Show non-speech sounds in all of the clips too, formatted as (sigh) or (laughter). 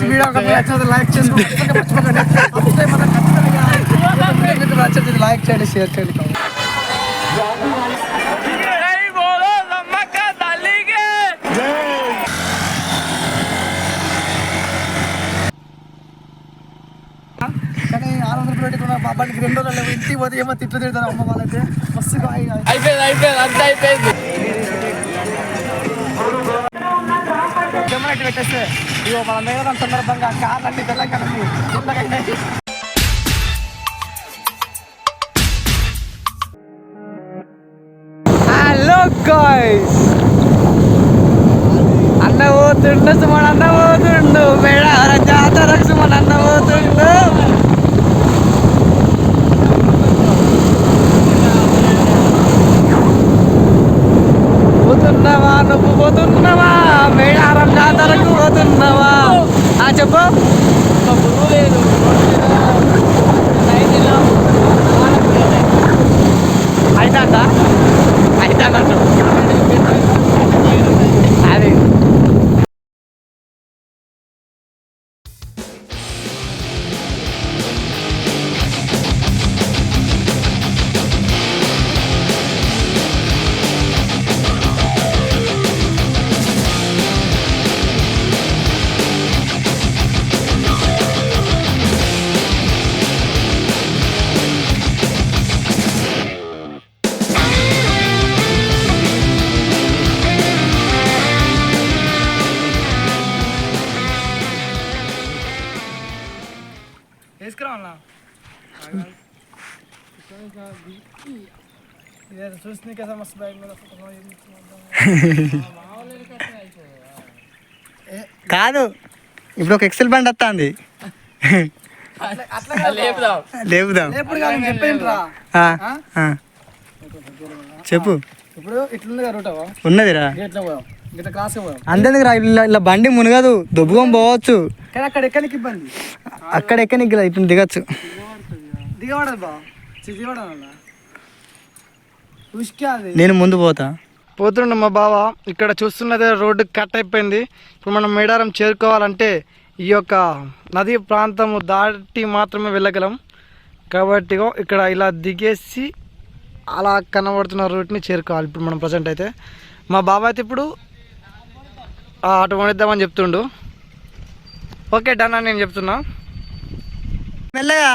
Friends video నచ్చినది like చేసుకోండి (laughs) నచ్చినది లైక్ చేయండి షేర్ చేయండి కానీ ఆరు వందల ప్లేట్ కూడా బాబాకి రెండు రోజులు ఇంటికి పోతే ఏమో తిట్లు తిడతారు అమ్మ వాళ్ళైతే. మస్తుగా అయిపోయింది అయిపోయింది అంత అయిపోయింది. కెమెరా పెట్టేస్తే ఇగో మన మేడం సందర్భంగా కార్లన్నీ తెలంగాణ తెల్లగైనాయి హలో గాయ్స్ అన్న పోతుండు సుమన్ అన్న పోతుండు. మేడ జాతర సుమన్ అన్న పోతుండు. పోతున్నావా? నువ్వు పోతున్నావా? మేడారం జాతరకు పోతున్నావా? ఆ చెప్పు. అయితా అయితే అన్నట్టు చూసి కదా మస్తు బయట మీద కాదు ఇప్పుడు ఒక ఎక్సెల్ బండి వస్తుంది. లేపుదాం. చెప్పు. ఇప్పుడు ఇట్లుంది ఉన్నదిరా. అంతేందుకు రా ఇలా ఇలా బండి మునగదు. దొబ్బుకొని పోవచ్చు. అక్కడ ఎక్కడికి ఇబ్బంది? అక్కడ ఎక్కనికి రా, ఇప్పుడు దిగచ్చు. దిగబడదు బా. దిగబడాల ఉష్కే అది. నేను ముందు పోతా. పోతుండ మా బావ. ఇక్కడ చూస్తున్నదే రోడ్డు కట్ అయిపోయింది. ఇప్పుడు మనం మేడారం చేరుకోవాలంటే ఈ యొక్క నదీ ప్రాంతము దాటి మాత్రమే వెళ్ళగలం. కాబట్టి ఇక్కడ ఇలా దిగేసి అలా కనబడుతున్న రూట్ని చేరుకోవాలి ఇప్పుడు మనం ప్రజెంట్ అయితే. మా బావ అయితే ఇప్పుడు ఆ, అటు చెప్తుండు. ఓకే డన్ అని నేను చెప్తున్నా. మెల్లగా.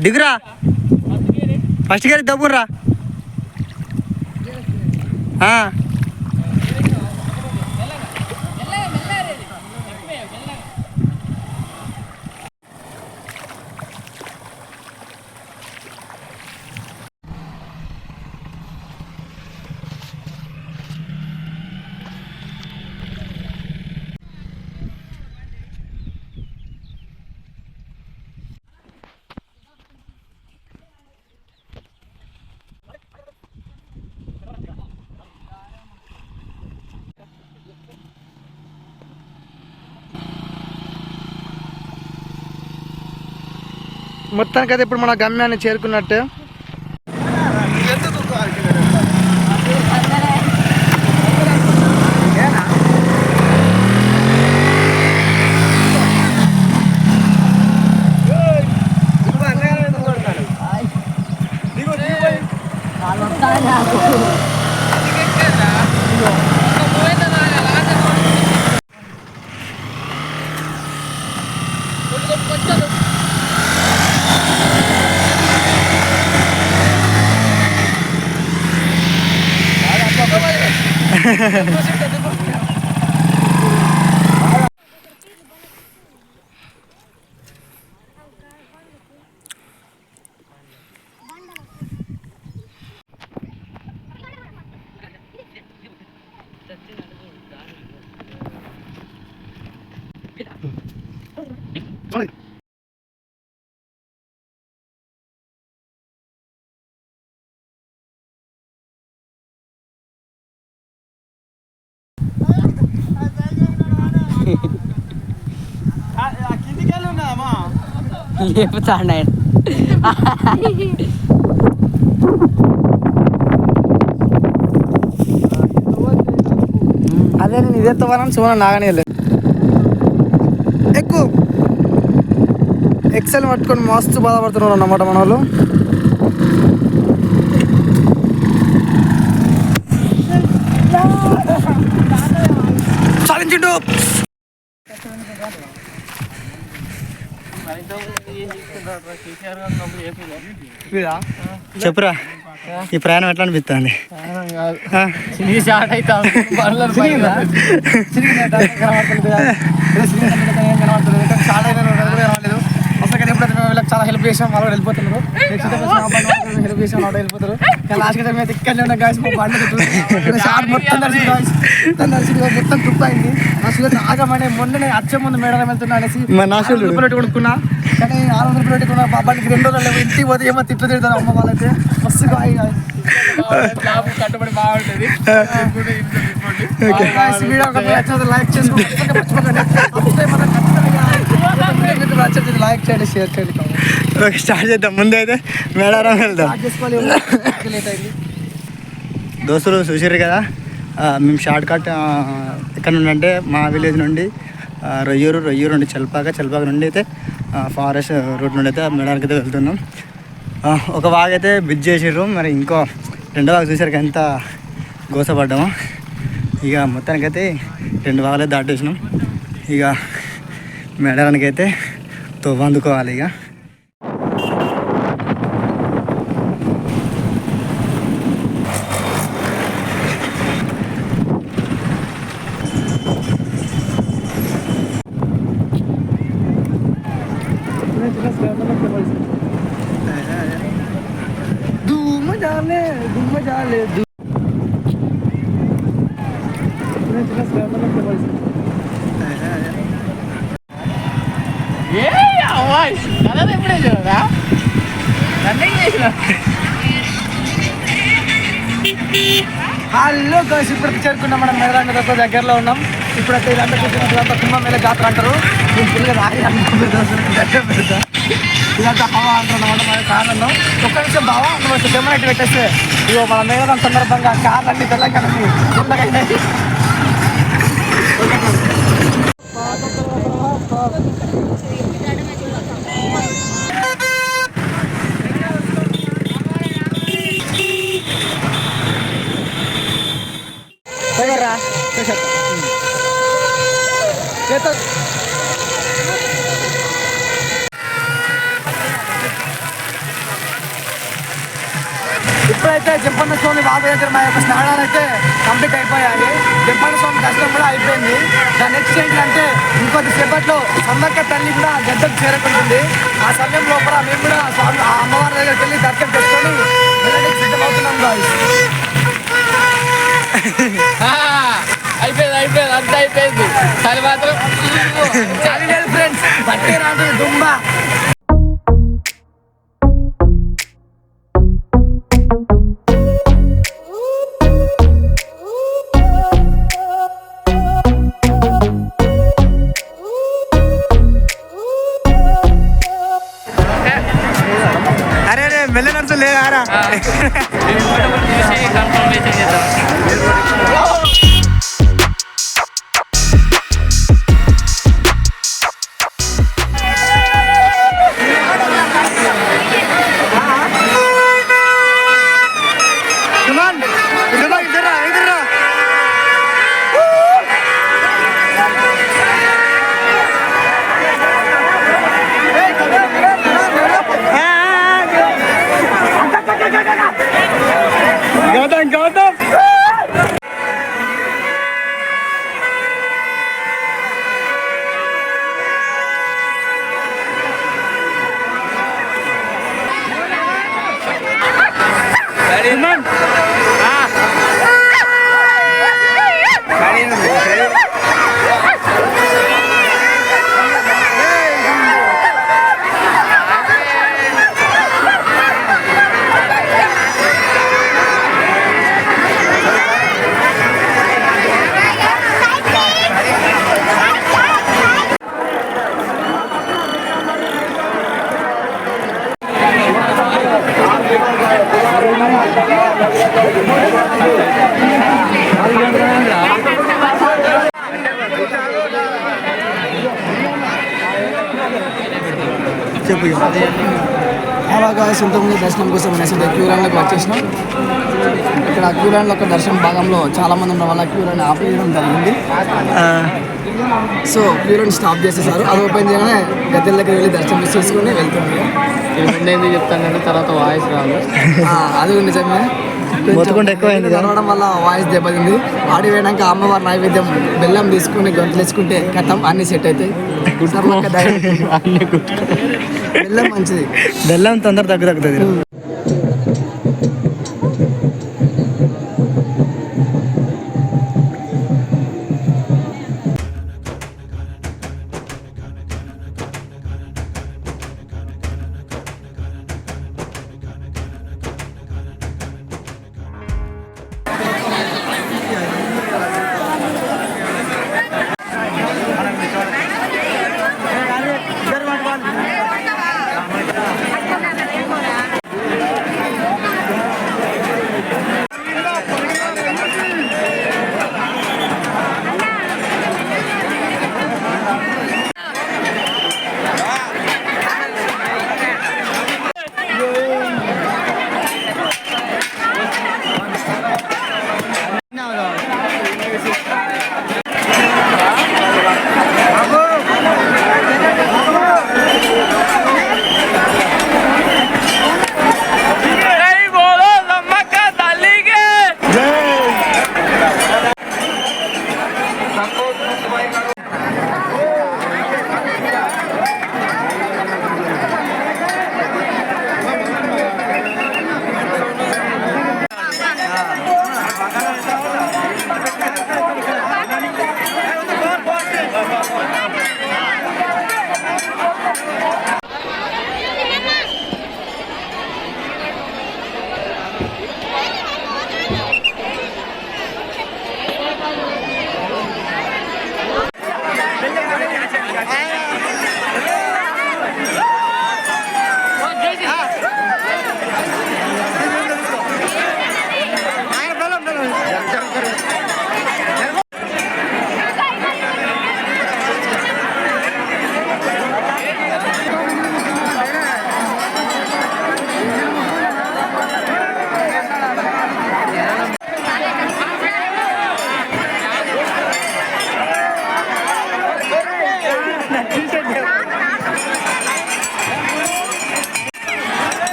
దిగురా. ఫస్ట్ గారి దబ్బురా మొత్తానికైతే ఇప్పుడు మన గమ్యాన్ని చేరుకున్నట్టే. లేపుతాడు ఆయన అదే నేను ఇదెత్తవాలని శివన నాగనే ఎక్కువ ఎక్సెల్ పట్టుకొని మస్తు బాధపడుతున్నారు అన్నమాట మన వాళ్ళు చెప్పురా. ఈ ప్రయాణం ఎట్లా అనిపిస్తుంది చాలా హెల్ప్ చేసాం వాళ్ళు వెళ్ళిపోతున్నారు. హెల్ప్ చేసాం వాళ్ళు వెళ్ళిపోతారు లాస్ట్ టైం అయితే ఇక్కడనే ఉన్న గాయస్ మా బండి (laughs) షార్ట్ మొత్తం గాయస్ మొత్తం నడిచింది ఆగమనే మొన్ననే అచ్చే ముందు మేడం వెళ్తున్నా అనేసి కొనుక్కున్నా కానీ ఆరు వందల కొన్నా బాబాకి రెండు రోజులు ఇంటికి పోతే ఏమో తిట్లు తిడతారు అమ్మ వాళ్ళైతే. మస్తు కట్టుబడి బాగుంటుంది లైక్ చేసుకోండి లైక్ చేయండి షేర్ చేయండి ఓకే స్టార్ట్ చేద్దాం. ముందు అయితే మేడారం వెళ్దాం. దోస్తులు చూసారు కదా? మేము షార్ట్ కట్ ఎక్కడ నుండి అంటే మా విలేజ్ నుండి రొయ్యూరు రొయ్యూరు నుండి చల్పాక చల్పాక నుండి అయితే ఫారెస్ట్ రూట్ నుండి అయితే మేడానికి అయితే వెళ్తున్నాం. ఒక వాగ్ అయితే బిజ్ చేసారు మరి ఇంకో రెండో వాగ్ చూసారు ఎంత గోసపడ్డాము. ఇక మొత్తానికైతే రెండు వాగులే దాటేసినాం. ఇక మేడారానికి అయితే అందుకోవాలి ఇక. దిగగానే దిగుమ చాలేదు చూడరా? హలో కలిసి ఇప్పటికి చేరుకున్నాం మనం మేళాంగతో దగ్గరలో ఉన్నాం. ఇప్పుడైతే ఇదంతా కుటుంబం మీద జాతర అంటారు. నేను ఫుల్గా రాయి ఇదంతా హవా అంటున్నాం మన కారణం. ఒక్క నిమిషం బావా నువ్వు డెమోనైట్ పెట్టేస్తే. ఇగో మన మేడారం సందర్భంగా కార్లు అన్ని తెలంగాణ తెల్లగైనాయి పోయిరా ఇప్పుడైతే జంపన్న స్వామి బాబు దగ్గర మా యొక్క స్నానాలు అయితే కంప్లీట్ అయిపోయాయి. జంపన్న స్వామి దర్శనం కూడా అయిపోయింది. దాని నెక్స్ట్ ఏంటంటే ఇంకొద్ది సేపట్లో సమ్మక్క తల్లి కూడా గద్దకు చేరుకుంటుంది. ఆ సమయం లోపల మేము కూడా స్వామి ఆ అమ్మవారి దగ్గరికి వెళ్ళి దర్శనం చేసుకొని వెళ్ళడానికి సిద్ధమవుతున్నాం guys. (laughs) అయిపోయింది అయిపోయింది అంతా అయిపోయింది. చలి మాత్రం చలి ఫ్రెండ్స్ బట్టే రాదు దుమ్మ. దర్శనం కోసం అనేసి క్యూ లైన్లోకి వచ్చేసినాం ఇక్కడ క్యూ లైన్లో ఒక దర్శనం భాగంలో చాలా మంది ఉండడం వల్ల క్యూ లైన్ ఆపేయడం జరిగింది. సో క్యూ లైన్ స్టాప్ చేసేసారు. అది ఓపెన్ చేయగానే గద్దెల దగ్గర వెళ్ళి దర్శనం చేసుకుని వెళ్తున్నాం ఎందుకు చెప్తానంటే తర్వాత వాయిస్ రాదు. అది నిజమే. మొత్తుకుంటే ఎక్కువైంది కదా? కలవడం వల్ల వాయిస్ దెబ్బతింది. ఆడి పోయినాక అమ్మవారి నైవేద్యం బెల్లం తీసుకుని గొంతులు వేసుకుంటే కథం అన్ని సెట్ అవుతాయి. బెల్లం మంచిది. బెల్లం తొందర తగ్గు తగ్గుతుంది.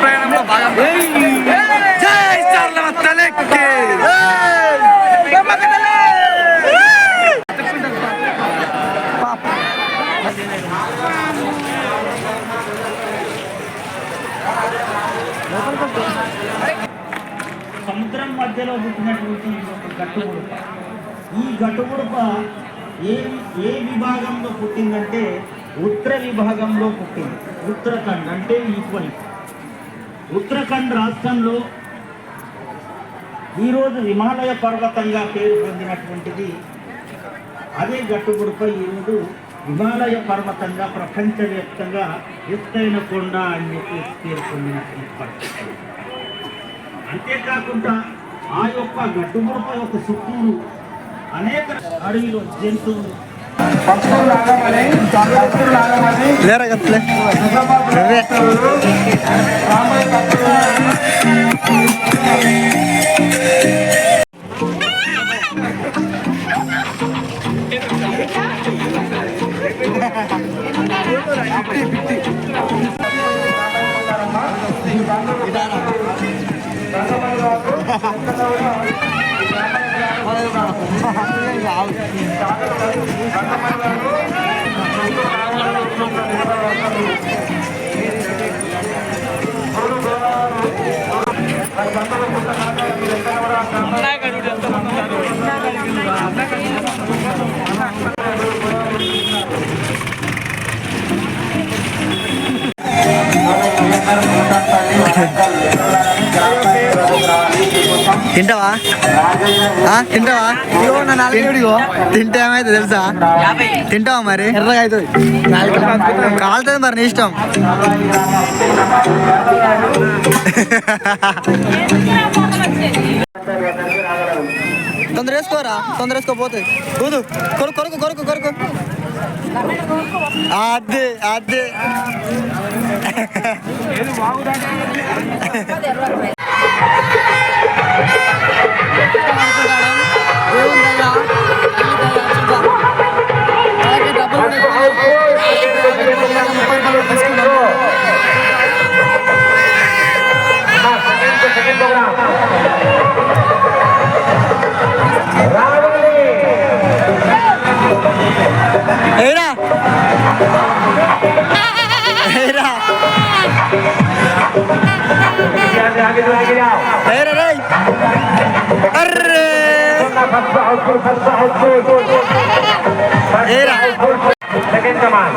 ప్రయాణంలో భాగంగా జై! సముద్రం మధ్యలో పుట్టినటువంటి గట్టుగుడుప ఈ గట్టుగుడుప ఏ ఏ విభాగంలో పుట్టిందంటే ఉత్తర విభాగంలో పుట్టింది. ఉత్తరాఖండ్ అంటే ఈక్వల్. ఉత్తరాఖండ్ రాష్ట్రంలో ఈరోజు హిమాలయ పర్వతంగా పేరు పొందినటువంటిది అదే గట్టుగుడుప ఈరోజు హిమాలయ పర్వతంగా ప్రపంచవ్యాప్తంగా ఎత్తైన కొండ అని చెప్పేసి పేరు పొందినటువంటి పరిస్థితి అంతేకాకుండా ఆ యొక్క గట్టుముడప ఒక చుట్టూరు అనేక అడవిలో జంతువులు లేరా కత్తలే నువ్వే. (laughs) Gracias. తింటావా? ఇదిగో తింటే ఏమైతే తెలుసా? తింటావా మరి? ఎర్రగా అవుతుంది. కాలుతుంది మరి నీ ఇష్టం. తొందర వేసుకోరా తొందర వేసుకోపోతే కూదు కొరకు కొరకు. కొరకు కొరకు అదే అదే دايره راي قرب دايره لكن كمان